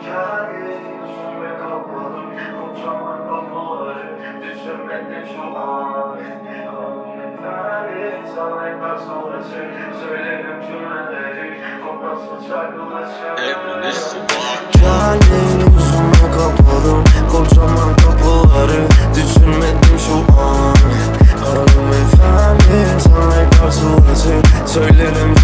Kendi yüzüme kapadım Kocaman kapıları Düşünmedim şu an Hanımefendi Sana karşı ulaşır Söylerim cümleleri Koklasın şarkılaşır Kocaman kapıları Düşünmedim şu an Hanımefendi Sana karşılaşır Söylerim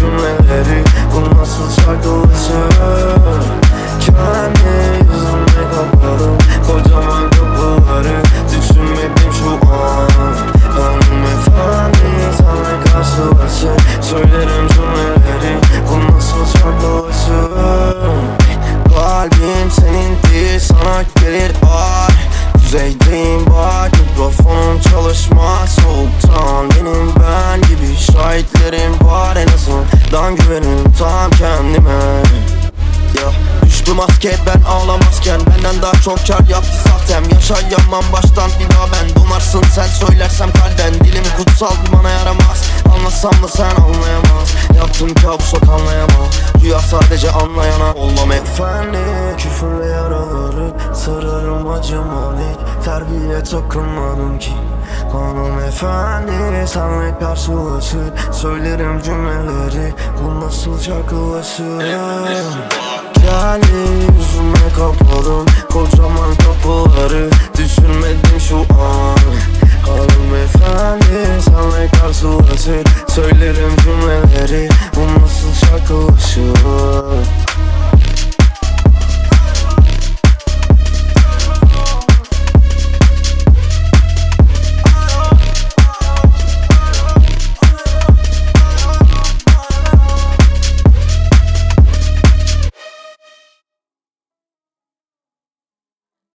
maske ben ağlamazken Benden daha çok kar yaptı sahtem Yaşayamam baştan bir daha ben Donarsın. Sen söylersem kalben Dilimi kutsal bana yaramaz. Anlasam da sen anlayamaz. Yaptığım kabus yok anlayamam Rüya sadece anlayana Olmam efendi Küfürle yaraları Sararım acımalı Terbiye takılmadım ki. Hanımefendi Senle karşılaşır. Söylerim cümleleri Bu nasıl şarkılaşır kapıları Düşünmedim şu an. Hanımefendi Senle karşılaşır Söylerim cümleleri Bu nasıl şarkılaşır